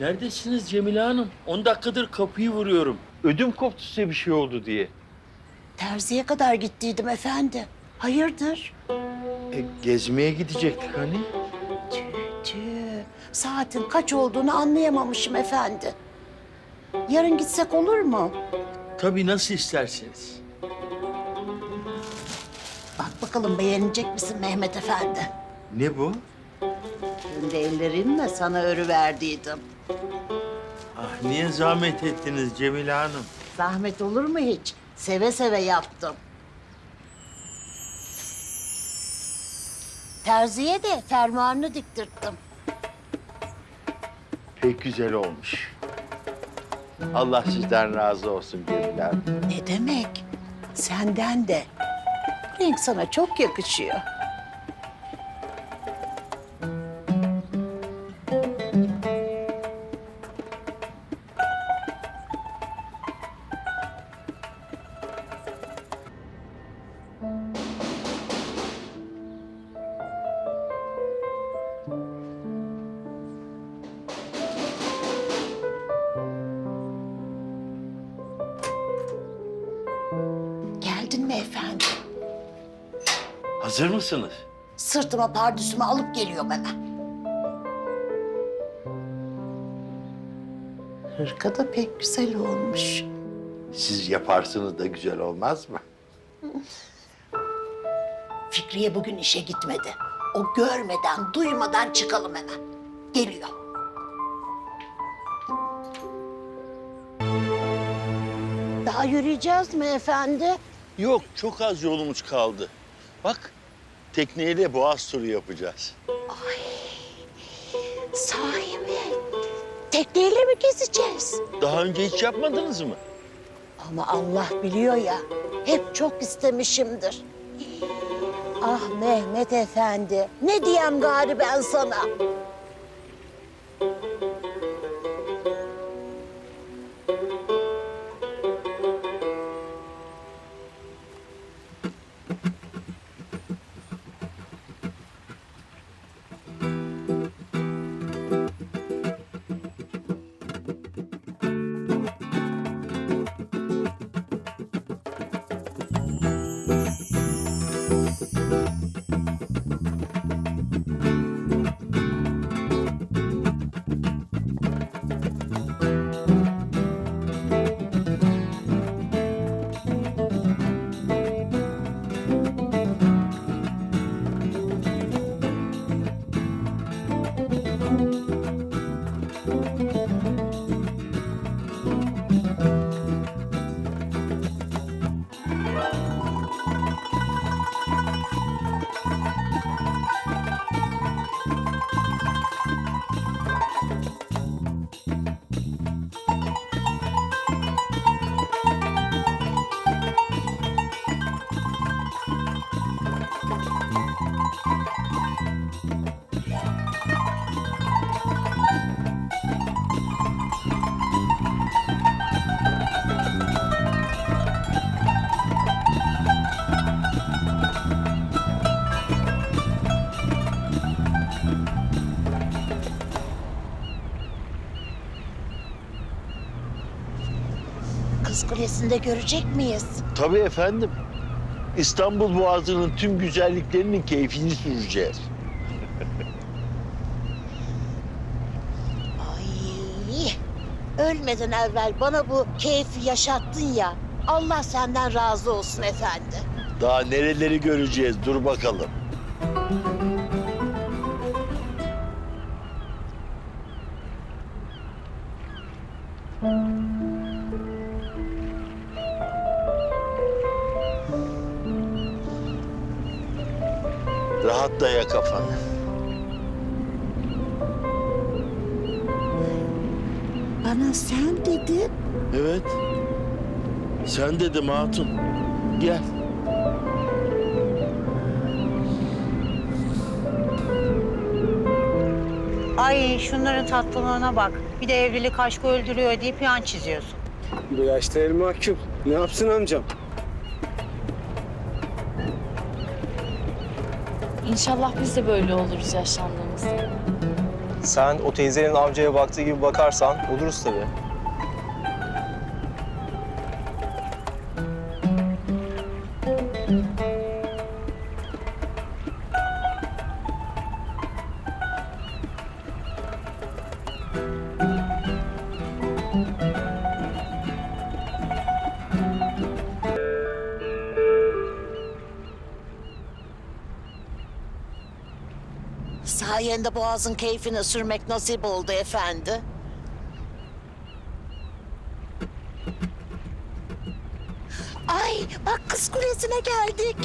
Neredesiniz Cemile Hanım? 10 dakikadır kapıyı vuruyorum. Ödüm koptu size bir şey oldu diye. Terziye kadar gittiydim efendi. Hayırdır? E, gezmeye gidecektik hani. Tüh tüh. Saatin kaç olduğunu anlayamamışım efendi. Yarın gitsek olur mu? Tabii nasıl isterseniz. Bak bakalım beğenecek misin Mehmet efendi? Ne bu? Kendi ellerimle sana örü verdiydim. Ah niye zahmet ettiniz Cemile Hanım? Zahmet olur mu hiç? Seve seve yaptım. Terziye de fermuarını diktirttim. Pek güzel olmuş. Allah sizden razı olsun Cemile Hanım. Ne demek? Senden de. Bu renk sana çok yakışıyor. Mi efendim? Hazır mısınız? Sırtıma pardüsümü alıp geliyorum hemen. Hırka da pek güzel olmuş. Siz yaparsınız da güzel olmaz mı? Fikriye bugün işe gitmedi. O görmeden, duymadan çıkalım hemen. Geliyor. Daha yürüyeceğiz mi efendi? Yok, çok az yolumuz kaldı. Bak, tekneyle boğaz turu yapacağız. Sahi mi? Tekneyle mi gezeceğiz? Daha önce hiç yapmadınız mı? Ama Allah biliyor ya, hep çok istemişimdir. Ah Mehmet Efendi, ne diyem gari ben sana? Kız Kulesi'nde görecek miyiz? Tabii efendim. İstanbul Boğazı'nın tüm güzelliklerinin keyfini süreceğiz. Ay, ölmeden evvel bana bu keyfi yaşattın ya. Allah senden razı olsun efendi. Daha nereleri göreceğiz, dur bakalım. Bana sen dedin. Evet. Sen dedim hatun. Gel. Ay şunların tatlılığına bak. Bir de evlilik aşkı öldürüyor diye plan çiziyorsun. Bu yaşta el mahkum. Ne yapsın amcam? İnşallah biz de böyle oluruz yaşlandığımızda. Sen o teyzenin amcaya baktığı gibi bakarsan oluruz tabii. Sayende boğazın keyfine sürmek nasip oldu efendi. Ay bak kız kulesine geldik.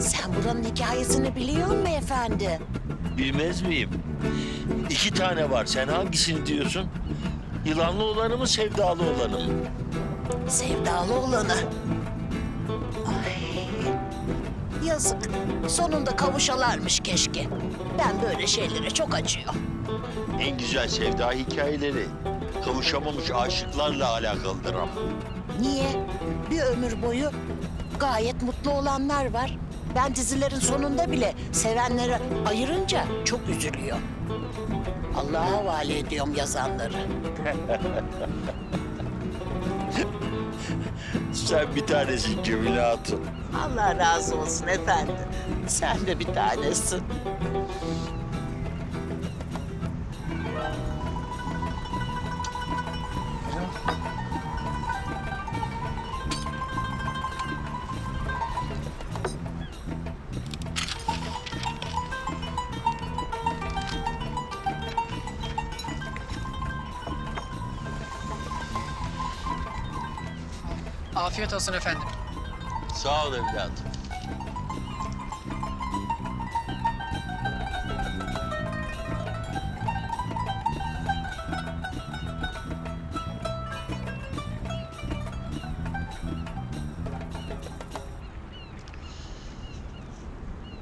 Sen buranın hikayesini biliyor musun efendi? Bilmez miyim? İki tane var. Sen hangisini diyorsun? Yılanlı olanı mı, sevdalı olanı mı? Sevdalı olanı. Ay. Yazık. Sonunda kavuşalarmış keşke. Ben böyle şeylere çok acıyor. En güzel sevda hikayeleri kavuşamamış aşıklarla alakalıdır ama. Niye? Bir ömür boyu gayet mutlu olanlar var. Ben dizilerin sonunda bile sevenleri ayırınca çok üzülüyor. Allah'a havale ediyorum yazanları. Sen bir tanesin Cemile Hatun. Allah razı olsun efendim. Sen de bir tanesin. Afiyet olsun efendim. Sağ ol evladım.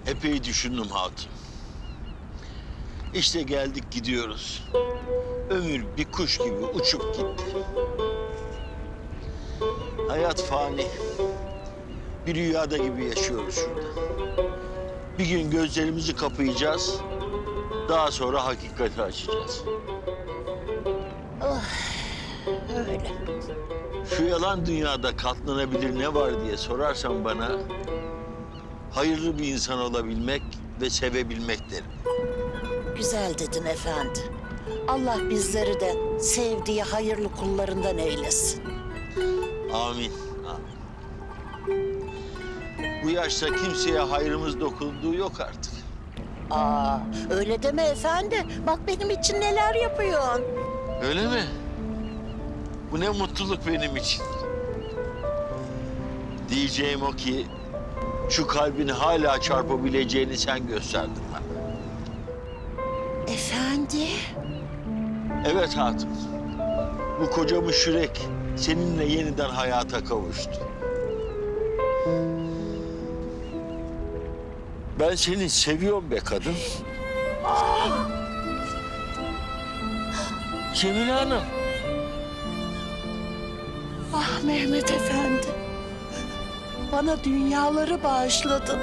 Epey düşündüm hatun. İşte geldik gidiyoruz. Ömür bir kuş gibi uçup gitti. Hayat fani. Bir rüyada gibi yaşıyoruz şurada. Bir gün gözlerimizi kapayacağız. Daha sonra hakikati açacağız. Öyle. Şu yalan dünyada katlanabilir ne var diye sorarsan bana... ...hayırlı bir insan olabilmek ve sevebilmek derim. Güzel dedin efendi. Allah bizleri de sevdiği hayırlı kullarından eylesin. Amin. Amin. Bu yaşta kimseye hayrımız dokunduğu yok artık. Aa, öyle deme efendi. Bak benim için neler yapıyorsun. Öyle mi? Bu ne mutluluk benim için. Diyeceğim o ki şu kalbin hala çarpabileceğini sen gösterdin bana. Efendi? Evet hatun. Bu kocamış yürek seninle yeniden hayata kavuştu. Ben seni seviyorum be kadın. Cemile Hanım. Ah Mehmet efendi. Bana dünyaları bağışladın.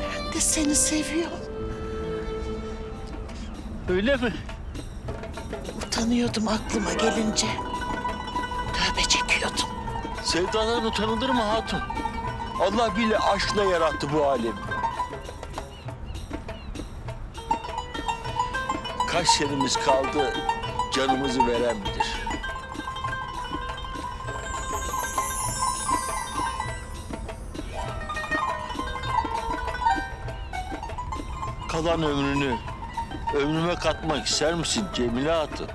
Ben de seni seviyorum. Öyle mi? Utanıyordum aklıma gelince. Tövbe çekiyordum. Sevdadan utanılır mı hatun? Allah bile aşkla yarattı bu alemi. Kaç senemiz kaldı canımızı veren bilir. Kalan ömrünü ömrüme katmak ister misin Cemile Hatun?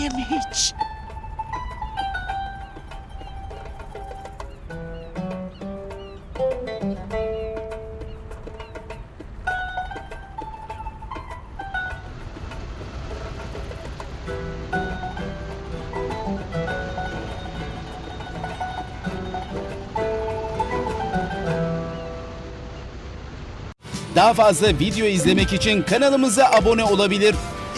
yemeği hiç? Daha fazla video izlemek için kanalımıza abone olabilir